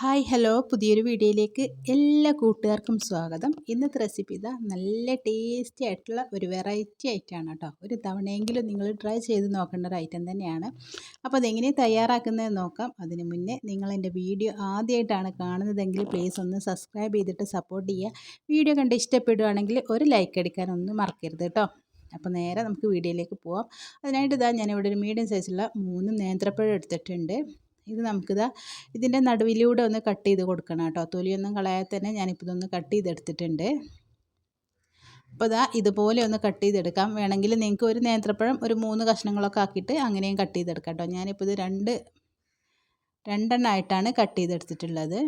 Hi hello. പുതിയൊരു വീഡിയോയിലേക്ക് എല്ലാ കൂട്ടുകാർക്കും സ്വാഗതം. ഇന്നത്തെ റെസിപ്പി ഇതാ നല്ല ടേസ്റ്റി ആയിട്ടുള്ള ഒരു വെറൈറ്റി ഐറ്റമാണ് കേട്ടോ. ഒരു തവണയെങ്കിലും നിങ്ങൾ ട്രൈ ചെയ്ത് നോക്കേണ്ട ഒരു ഐറ്റം തന്നെയാണ്. അപ്പോൾ അതെങ്ങനെ തയ്യാറാക്കുന്നതെന്ന് നോക്കാം. അതിന് മുന്നേ നിങ്ങൾ എന്റെ വീഡിയോ ആദ്യമായിട്ടാണ് കാണുന്നതെങ്കിൽ പ്ലീസ് ഒന്ന് സബ്സ്ക്രൈബ് ചെയ്തിട്ട് സപ്പോർട്ട് ചെയ്യുക. വീഡിയോ കണ്ട് ഇഷ്ടപ്പെടുകയാണെങ്കിൽ ഒരു ലൈക്ക് അടിക്കാനൊന്നും മറക്കരുത് കേട്ടോ. അപ്പോൾ നേരെ നമുക്ക് വീഡിയോയിലേക്ക് പോവാം. അതിനായിട്ട് ഇതാ ഞാനിവിടെ ഒരു മീഡിയം സൈസുള്ള മൂന്ന് നേന്ത്രപ്പഴം എടുത്തിട്ടുണ്ട്. ഇത് നമുക്കിതാ ഇതിന്റെ നടുവിലൂടെ ഒന്ന് കട്ട് ചെയ്ത് കൊടുക്കണം കേട്ടോ. തൊലിയൊന്നും കളയാതെ തന്നെ ഞാനിപ്പോൾ ഇതൊന്ന് കട്ട് ചെയ്തെടുത്തിട്ടുണ്ട്. അപ്പോൾ ഇതാ ഇതുപോലെ ഒന്ന് കട്ട് ചെയ്തെടുക്കാം. വേണമെങ്കിൽ നിങ്ങൾക്ക് ഒരു നേന്ത്രപ്പഴം ഒരു മൂന്ന് കഷ്ണങ്ങളൊക്കെ ആക്കിയിട്ട് അങ്ങനെയും കട്ട് ചെയ്തെടുക്കാം കേട്ടോ. ഞാനിപ്പോൾ ഇത് രണ്ട് രണ്ടെണ്ണമായിട്ടാണ് കട്ട് ചെയ്തെടുത്തിട്ടുള്ളത്.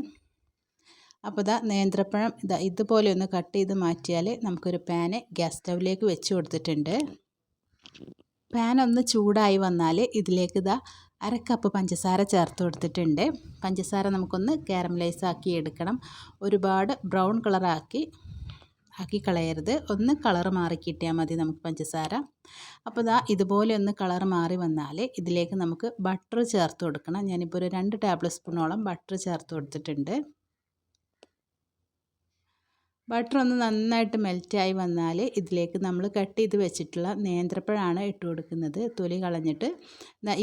അപ്പോൾ ഇതാ നേന്ത്രപ്പഴം ഇതാ ഇതുപോലെ ഒന്ന് കട്ട് ചെയ്ത് മാറ്റിയാൽ നമുക്കൊരു പാന് ഗ്യാസ് സ്റ്റൗവിലേക്ക് വെച്ച് കൊടുത്തിട്ടുണ്ട്. പാൻ ഒന്ന് ചൂടായി വന്നാൽ ഇതിലേക്ക് ഇതാ അര കപ്പ് പഞ്ചസാര ചേർത്ത് കൊടുത്തിട്ടുണ്ട്. പഞ്ചസാര നമുക്കൊന്ന് കാരമലൈസ് ആക്കി എടുക്കണം. ഒരുപാട് ബ്രൗൺ കളറാക്കി ആക്കി കളയരുത്. ഒന്ന് കളർ മാറി കിട്ടിയാൽ മതി നമുക്ക് പഞ്ചസാര. അപ്പോൾ ഇതാ ഇതുപോലെ ഒന്ന് കളർ മാറി വന്നാൽ ഇതിലേക്ക് നമുക്ക് ബട്ടർ ചേർത്ത് കൊടുക്കണം. ഞാനിപ്പോൾ ഒരു രണ്ട് ടേബിൾ സ്പൂണോളം ബട്ടർ ചേർത്ത് കൊടുത്തിട്ടുണ്ട്. ബട്ടർ ഒന്ന് നന്നായിട്ട് മെൽറ്റായി വന്നാൽ ഇതിലേക്ക് നമ്മൾ കട്ട് ചെയ്ത് വെച്ചിട്ടുള്ള നേന്ത്രപ്പഴമാണ് ഇട്ട് കൊടുക്കുന്നത്. തൊലി കളഞ്ഞിട്ട്.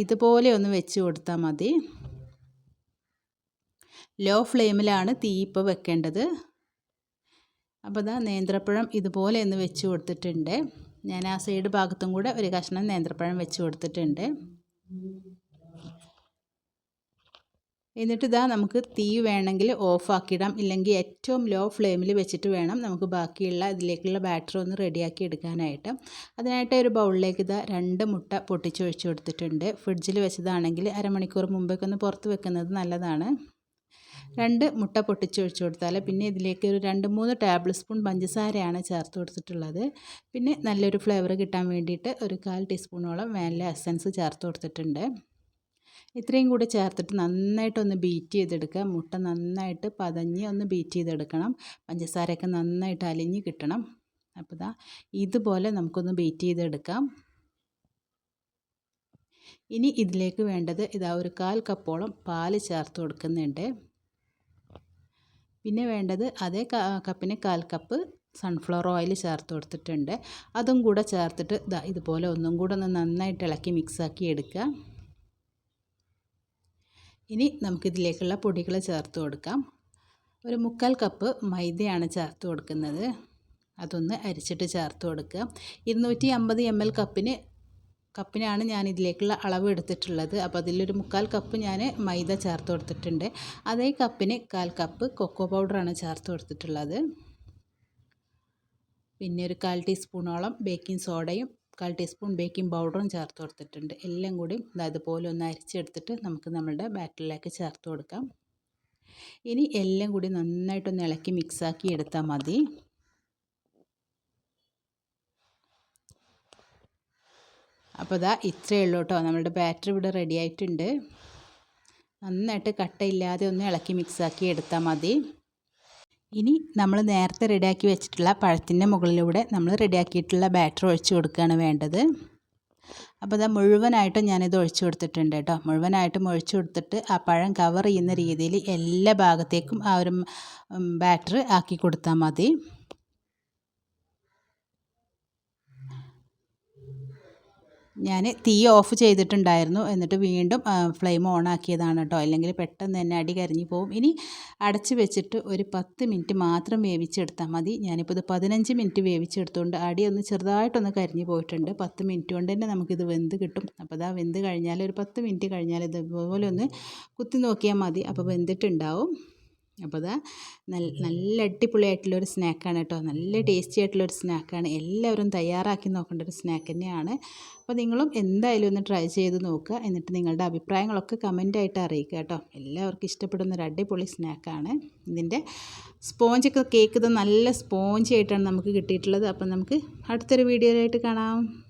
ഇതുപോലെ ഒന്ന് വെച്ച് കൊടുത്താൽ മതി. ലോ ഫ്ലെയിമിലാണ് തീ ഇപ്പോൾ വെക്കേണ്ടത്. അപ്പോൾ ഇതാ നേന്ത്രപ്പഴം ഇതുപോലെ ഒന്ന് വെച്ച് കൊടുത്തിട്ടുണ്ട്. ഞാൻ ആ സൈഡ് ഭാഗത്തും കൂടെ ഒരു കഷ്ണം നേന്ത്രപ്പഴം വെച്ച് കൊടുത്തിട്ടുണ്ട്. എന്നിട്ട് ഇതാ നമുക്ക് തീ വേണമെങ്കിൽ ഓഫാക്കിയിടാം. ഇല്ലെങ്കിൽ ഏറ്റവും ലോ ഫ്ലെയിമിൽ വെച്ചിട്ട് വേണം നമുക്ക് ബാക്കിയുള്ള ഇതിലേക്കുള്ള ബാറ്റർ ഒന്ന് റെഡിയാക്കി എടുക്കാനായിട്ട്. അതിനായിട്ട് ഒരു ബൗളിലേക്ക് ഇതാ രണ്ട് മുട്ട പൊട്ടിച്ചൊഴിച്ച് കൊടുത്തിട്ടുണ്ട്. ഫ്രിഡ്ജിൽ വെച്ചതാണെങ്കിൽ അരമണിക്കൂർ മുമ്പേക്ക് ഒന്ന് പുറത്ത് വെക്കുന്നത് നല്ലതാണ്. രണ്ട് മുട്ട പൊട്ടിച്ചൊഴിച്ച് കൊടുത്താൽ പിന്നെ ഇതിലേക്ക് ഒരു രണ്ട് മൂന്ന് ടേബിൾ സ്പൂൺ പഞ്ചസാരയാണ് ചേർത്ത് കൊടുത്തിട്ടുള്ളത്. പിന്നെ നല്ലൊരു ഫ്ലേവർ കിട്ടാൻ വേണ്ടിയിട്ട് ഒരു കാൽ ടീസ്പൂണോളം വാനില എസൻസ് ചേർത്ത് കൊടുത്തിട്ടുണ്ട്. ഇത്രയും കൂടി ചേർത്തിട്ട് നന്നായിട്ടൊന്ന് ബീറ്റ് ചെയ്തെടുക്കുക. മുട്ട നന്നായിട്ട് പതഞ്ഞ് ഒന്ന് ബീറ്റ് ചെയ്തെടുക്കണം. പഞ്ചസാരയൊക്കെ നന്നായിട്ട് അലിഞ്ഞ് കിട്ടണം. അപ്പോൾ ഇതാ ഇതുപോലെ നമുക്കൊന്ന് ബീറ്റ് ചെയ്തെടുക്കാം. ഇനി ഇതിലേക്ക് വേണ്ടത് ഇതാ ഒരു കാൽ കപ്പോളം പാൽ ചേർത്ത് കൊടുക്കുന്നുണ്ട്. പിന്നെ വേണ്ടത് അതേ കപ്പിന് കാൽ കപ്പ് സൺഫ്ലവർ ഓയിൽ ചേർത്ത് കൊടുത്തിട്ടുണ്ട്. അതും കൂടെ ചേർത്തിട്ട് ഇതാ ഇതുപോലെ ഒന്നും കൂടെ ഒന്ന് നന്നായിട്ട് ഇളക്കി മിക്സാക്കി എടുക്കുക. ഇനി നമുക്കിതിലേക്കുള്ള പൊടികൾ ചേർത്ത് കൊടുക്കാം. ഒരു മുക്കാൽ കപ്പ് മൈദയാണ് ചേർത്ത് കൊടുക്കുന്നത്. അതൊന്ന് അരിച്ചിട്ട് ചേർത്ത് കൊടുക്കുക. ഇരുന്നൂറ്റി അമ്പത് എം എൽ കപ്പിന് കപ്പിനാണ് ഞാൻ ഇതിലേക്കുള്ള അളവ് എടുത്തിട്ടുള്ളത്. അപ്പോൾ അതിലൊരു മുക്കാൽ കപ്പ് ഞാൻ മൈദ ചേർത്ത് കൊടുത്തിട്ടുണ്ട്. അതേ കപ്പിന് കാൽ കപ്പ് കൊക്കോ പൗഡറാണ് ചേർത്ത് കൊടുത്തിട്ടുള്ളത്. പിന്നെ ഒരു കാൽ ടീസ്പൂണോളം ബേക്കിംഗ് സോഡയും കാൽ ടീസ്പൂൺ ബേക്കിംഗ് പൗഡറും ചേർത്ത് കൊടുത്തിട്ടുണ്ട്. എല്ലാം കൂടി അതുപോലെ ഒന്ന് അരിച്ചെടുത്തിട്ട് നമുക്ക് നമ്മളുടെ ബാറ്ററിലേക്ക് ചേർത്ത് കൊടുക്കാം. ഇനി എല്ലാം കൂടി നന്നായിട്ടൊന്ന് ഇളക്കി മിക്സാക്കി എടുത്താൽ മതി. അപ്പോൾ ഇതാ ഇത്രയേ ഉള്ളൂ കേട്ടോ. നമ്മളുടെ ബാറ്ററി ഇവിടെ റെഡി ആയിട്ടുണ്ട്. നന്നായിട്ട് കട്ടയില്ലാതെ ഒന്ന് ഇളക്കി മിക്സാക്കി എടുത്താൽ മതി. ഇനി നമ്മൾ നേരത്തെ റെഡിയാക്കി വെച്ചിട്ടുള്ള പഴത്തിന്റെ മുകളിലൂടെ നമ്മൾ റെഡിയാക്കിയിട്ടുള്ള ബാറ്റർ ഒഴിച്ചു കൊടുക്കുകയാണ് വേണ്ടത്. അപ്പോൾ അത് മുഴുവനായിട്ടും ഞാനിത് ഒഴിച്ചു കൊടുത്തിട്ടുണ്ട് കേട്ടോ. മുഴുവനായിട്ടും ഒഴിച്ചു കൊടുത്തിട്ട് ആ പഴം കവർ ചെയ്യുന്ന രീതിയിൽ എല്ലാ ഭാഗത്തേക്കും ആ ഒരു ബാറ്റർ ആക്കി കൊടുത്താൽ മതി. ഞാൻ തീ ഓഫ് ചെയ്തിട്ടുണ്ടായിരുന്നു. എന്നിട്ട് വീണ്ടും ഫ്ലെയിം ഓൺ ആക്കിയതാണ് കേട്ടോ. അല്ലെങ്കിൽ പെട്ടെന്ന് തന്നെ അടി കരിഞ്ഞു പോകും ഇനി അടച്ച് വെച്ചിട്ട് ഒരു പത്ത് മിനിറ്റ് മാത്രം വേവിച്ചെടുത്താൽ മതി. ഞാനിപ്പോൾ ഇത് പതിനഞ്ച് മിനിറ്റ് വേവിച്ചെടുത്തുകൊണ്ട് അടി ഒന്ന് ചെറുതായിട്ടൊന്ന് കരിഞ്ഞു പോയിട്ടുണ്ട്. പത്ത് മിനിറ്റ് കൊണ്ട് തന്നെ നമുക്കിത് വെന്ത് കിട്ടും. അപ്പോൾ അതാ വെന്ത് കഴിഞ്ഞാൽ ഒരു പത്ത് മിനിറ്റ് കഴിഞ്ഞാൽ ഇതുപോലെ ഒന്ന് കുത്തി നോക്കിയാൽ മതി. അപ്പോൾ വെന്തിട്ടുണ്ടാവും. അപ്പോൾ അത് നല്ല നല്ല അടിപൊളിയായിട്ടുള്ളൊരു സ്നാക്കാണ് കേട്ടോ. നല്ല ടേസ്റ്റി ആയിട്ടുള്ളൊരു സ്നാക്കാണ്. എല്ലാവരും തയ്യാറാക്കി നോക്കേണ്ട ഒരു സ്നാക്ക് തന്നെയാണ്. അപ്പോൾ നിങ്ങളും എന്തായാലും ഒന്ന് ട്രൈ ചെയ്ത് നോക്കുക. എന്നിട്ട് നിങ്ങളുടെ അഭിപ്രായങ്ങളൊക്കെ കമന്റായിട്ട് അറിയിക്കുക കേട്ടോ. എല്ലാവർക്കും ഇഷ്ടപ്പെടുന്ന ഒരു അടിപൊളി സ്നാക്കാണ്. ഇതിന്റെ സ്പോഞ്ചൊക്കെ കേക്ക് നല്ല സ്പോഞ്ച് ആയിട്ടാണ് നമുക്ക് കിട്ടിയിട്ടുള്ളത്. അപ്പം നമുക്ക് അടുത്തൊരു വീഡിയോയിലായിട്ട് കാണാം.